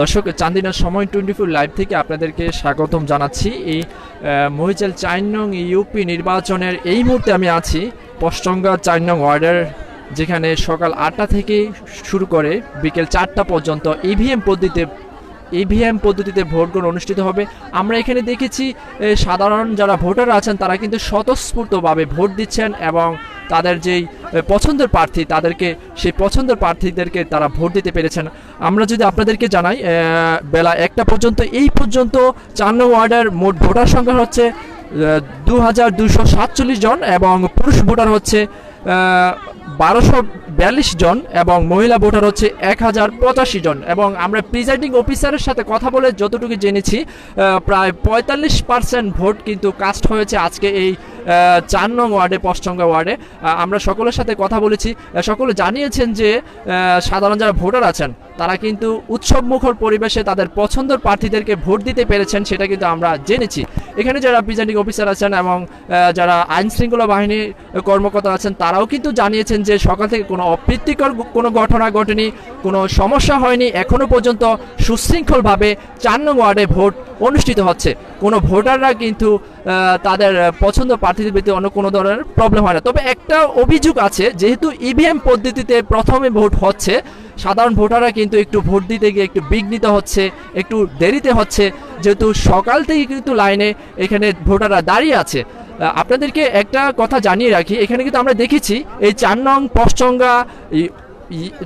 দর্শক চান্দিনার সময় twenty four live থেকে আপনাদেরকে স্বাগতম জানাচ্ছি। এই মহিচাল চার নং ইউপি নির্বাচনের এই মুহূর্তে আমি আছি পশ্চঙ্গা চার নং ওয়ার্ডের, যেখানে সকাল আটটা থেকে শুরু করে বিকেল চারটা পর্যন্ত ইভিএম পদ্ধতিতে ইভিএম পদ্ধতিতে ভোট গ্রহণ অনুষ্ঠিত হবে। আমরা এখানে দেখেছি সাধারণ যারা ভোটার আছেন, তারা কিন্তু স্বতঃস্ফূর্তভাবে ভোট দিচ্ছেন এবং তাদের যেই পছন্দের প্রার্থী, তাদেরকে, সেই পছন্দের প্রার্থীদেরকে তারা ভোট দিতে পেরেছেন। আমরা যদি আপনাদেরকে জানাই বেলা একটা পর্যন্ত, এই পর্যন্ত চার নং ওয়ার্ডের মোট ভোটার সংখ্যা হচ্ছে দু হাজার দুশো সাতচল্লিশ জন এবং পুরুষ ভোটার হচ্ছে বারোশো বিয়াল্লিশ জন এবং মহিলা ভোটার হচ্ছে এক হাজার পঁচাশি জন। এবং আমরা প্রিজাইডিং অফিসারের সাথে কথা বলে যতটুকু জেনেছি প্রায় পঁয়তাল্লিশ পার্সেন্ট ভোট কিন্তু কাস্ট হয়েছে আজকে এই চার নং ওয়ার্ডে পশ্চঙ্গা ওয়ার্ডে। আমরা সকলের সাথে কথা বলেছি। সকলে জানিয়েছেন যে সাধারণ যারা ভোটার আছেন, তারা কিন্তু উৎসব মুখর পরিবেশে তাদের পছন্দের প্রার্থীদেরকে ভোট দিতে পেরেছেন, সেটা কিন্তু আমরা জেনেছি। এখানে যারা প্রিজাইডিং অফিসার আছেন এবং যারা আইন শৃঙ্খলা বাহিনীর কর্মকর্তা আছেন, তারাও কিন্তু জানিয়েছেন যে, সকাল থেকে কোনো অপ্রীতিকর কোনো ঘটনা ঘটেনি, কোনো সমস্যা হয়নি। এখনও পর্যন্ত সুশৃঙ্খলভাবে চার নং ওয়ার্ডে ভোট অনুষ্ঠিত হচ্ছে। কোনো ভোটাররা কিন্তু তাদের পছন্দ প্রার্থীদের প্রতি অন্য কোনো ধরনের প্রবলেম হয় না। তবে একটা অভিযোগ আছে, যেহেতু ইভিএম পদ্ধতিতে প্রথমে ভোট হচ্ছে, সাধারণ ভোটাররা কিন্তু একটু ভোট দিতে গিয়ে একটু বিঘ্নিত হচ্ছে, একটু দেরিতে হচ্ছে, যেহেতু সকাল থেকে কিন্তু লাইনে এখানে ভোটাররা দাঁড়িয়ে আছে। আপনাদেরকে একটা কথা জানিয়ে রাখি, এখানে কিন্তু আমরা দেখেছি, এই চার নং পশ্চঙ্গা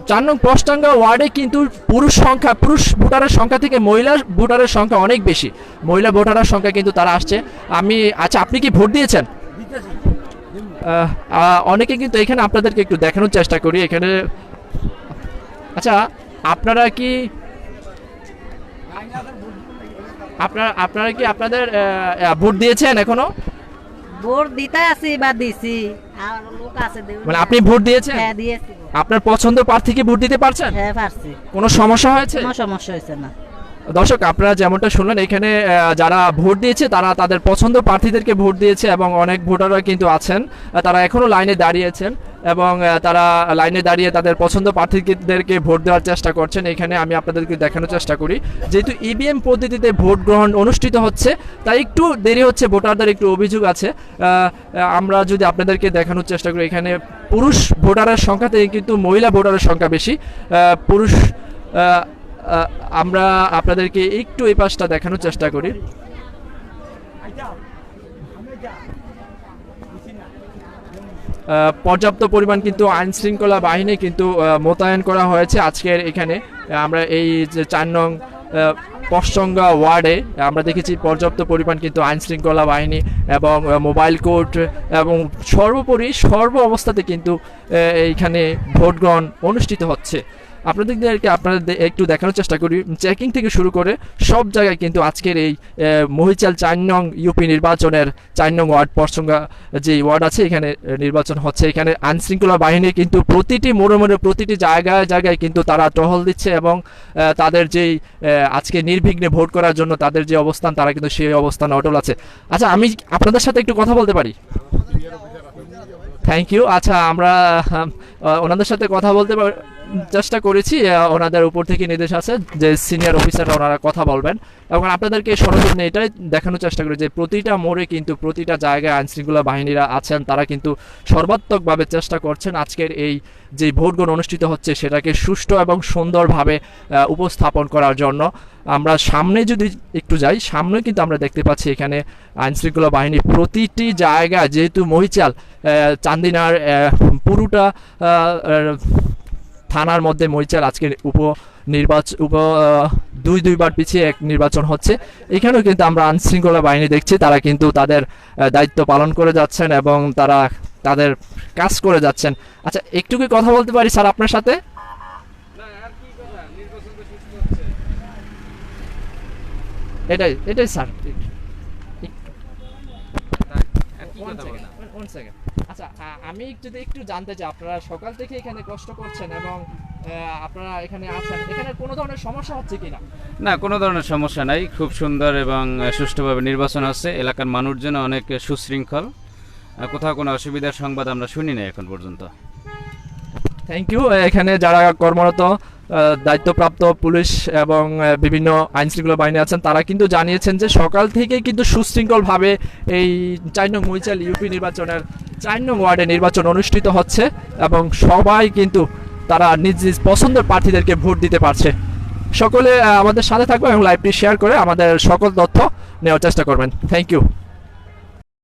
চার নং পশ্চাঙ্গা ওয়ার্ডে কিন্তু পুরুষ সংখ্যা পুরুষ ভোটারের সংখ্যা থেকে মহিলা ভোটারের সংখ্যা অনেক বেশি। মহিলা ভোটারের সংখ্যা কিন্তু তারা আসছে। আমি আচ্ছা আপনি কি ভোট দিয়েছেন? অনেকে কিন্তু এখানে আপনাদেরকে একটু দেখানোর চেষ্টা করি। এখানে আচ্ছা আপনারা কি আপনারা আপনারা কি আপনাদের ভোট দিয়েছেন এখনও? ভোট দিতে আছি বা দিছি। আর লোক আছে মানে আপনি ভোট দিয়েছেন? হ্যাঁ দিয়েছি। আপনার পছন্দ প্রার্থীকে ভোট দিতে পারছেন? হ্যাঁ পারছি। কোনো সমস্যা হয়েছে? কোনো সমস্যা হয়েছে না। দর্শক আপনারা যেমনটা শুনলেন এখানে যারা ভোট দিয়েছে তারা তাদের পছন্দ প্রার্থীদেরকে ভোট দিয়েছে এবং অনেক ভোটাররা কিন্তু আছেন। তারা এখনও লাইনে দাঁড়িয়েছেন এবং তারা লাইনে দাঁড়িয়ে তাদের পছন্দ প্রার্থীদেরকে ভোট দেওয়ার চেষ্টা করছেন। এখানে আমি আপনাদেরকে দেখানোর চেষ্টা করি। যেহেতু ইভিএম পদ্ধতিতে ভোট গ্রহণ অনুষ্ঠিত হচ্ছে তাই একটু দেরি হচ্ছে ভোটারদের একটু অভিযোগ আছে। আমরা যদি আপনাদেরকে দেখানোর চেষ্টা করি এখানে পুরুষ ভোটারের সংখ্যা থেকে কিন্তু মহিলা ভোটারের সংখ্যা বেশি। পুরুষ আমরা আপনাদেরকে একটু এই পাশটা দেখানোর চেষ্টা করি। পর্যাপ্ত পরিমাণ কিন্তু আইন শৃঙ্খলা বাহিনী কিন্তু মোতায়েন করা হয়েছে আজকের এখানে। আমরা এই যে চার নং পশ্চঙ্গা ওয়ার্ডে, আমরা দেখেছি পর্যাপ্ত পরিমাণ কিন্তু আইনশৃঙ্খলা বাহিনী এবং মোবাইল কোর্ট এবং সর্বোপরি সর্ব অবস্থাতে কিন্তু এইখানে ভোট গ্রহণ অনুষ্ঠিত হচ্ছে। আপনাদেরকে আপনাদের একটু দেখানোর চেষ্টা করি। চেকিং থেকে শুরু করে সব জায়গায় কিন্তু আজকের এই মহিচাল চার নং ইউপি নির্বাচনের চার নং ওয়ার্ড পরসঙ্গা যে ওয়ার্ড আছে, এখানে নির্বাচন হচ্ছে। এখানে আইন শৃঙ্খলা বাহিনী কিন্তু প্রতিটি মোড়ে মোড়ে, প্রতিটি জায়গায় জায়গায় কিন্তু তারা টহল দিচ্ছে এবং তাদের যেই আজকে নির্বিঘ্নে ভোট করার জন্য তাদের যে অবস্থান, তারা কিন্তু সেই অবস্থান অটল আছে। আচ্ছা আমি আপনাদের সাথে একটু কথা বলতে পারি? থ্যাংক ইউ আচ্ছা আমরা ওনাদের সাথে কথা বলতে চেষ্টা করেছি ওনাদের উপর থেকে নির্দেশ আছে যে সিনিয়র অফিসাররা ওনারা কথা বলবেন। এবং আপনাদেরকে সরজমিনে এটাই দেখানোর চেষ্টা করি যে প্রতিটা মোড়ে কিন্তু প্রতিটা জায়গায় আইনশৃঙ্খলা বাহিনীরা আছেন, তারা কিন্তু সর্বাত্মকভাবে চেষ্টা করছেন আজকের এই যে ভোট গ্রহণ অনুষ্ঠিত হচ্ছে সেটাকে সুষ্ঠু এবং সুন্দরভাবে উপস্থাপন করার জন্য। আমরা সামনে যদি একটু যাই, সামনে কিন্তু আমরা দেখতে পাচ্ছি এখানে আইনশৃঙ্খলা বাহিনী প্রতিটি জায়গায়, যেহেতু মহিচাল চান্দিনার পুরোটা থানার মধ্যে মহিচাল আজকে উপ নির্বাচন উপ দুই দুইবার পিছিয়ে এক নির্বাচন হচ্ছে এখানেও কিন্তু আমরা আইন শৃঙ্খলা বাহিনী দেখছি তারা কিন্তু তাদের দায়িত্ব পালন করে যাচ্ছেন এবং তারা তাদের কাজ করে যাচ্ছেন আচ্ছা একটু কি কথা বলতে পারি স্যার আপনার সাথে এটাই এটাই স্যার. আচ্ছা আমি যদি একটু জানতে চাই আপনারা সকাল থেকে এখানে কষ্ট করছেন এবং আপনারা এখানে আছেন এখানে কোনো ধরনের সমস্যা হচ্ছে কিনা? না কোনো ধরনের সমস্যা নাই। খুব সুন্দর এবং সুষ্ঠুভাবে নির্বাচন হচ্ছে এলাকার মানুষজন অনেক সুশৃঙ্খল। কোথাও কোনো অসুবিধার সংবাদ আমরা শুনি না এখন পর্যন্ত। থ্যাংক ইউ এখানে যারা কর্মরত দায়িত্বপ্রাপ্ত পুলিশ এবং বিভিন্ন আইনশৃঙ্খলা বাহিনী আছেন, তারা কিন্তু জানিয়েছেন যে সকাল থেকে কিন্তু সুশৃঙ্খলভাবে এই চার নং ইউপি নির্বাচনের, চার নং ওয়ার্ডে নির্বাচন অনুষ্ঠিত হচ্ছে এবং সবাই কিন্তু তারা নিজ নিজ পছন্দের প্রার্থীদেরকে ভোট দিতে পারছে। সকলে আমাদের সাথে থাকবে এবং লাইভটি শেয়ার করে আমাদের সকল তথ্য নেওয়ার চেষ্টা করবেন। Thank you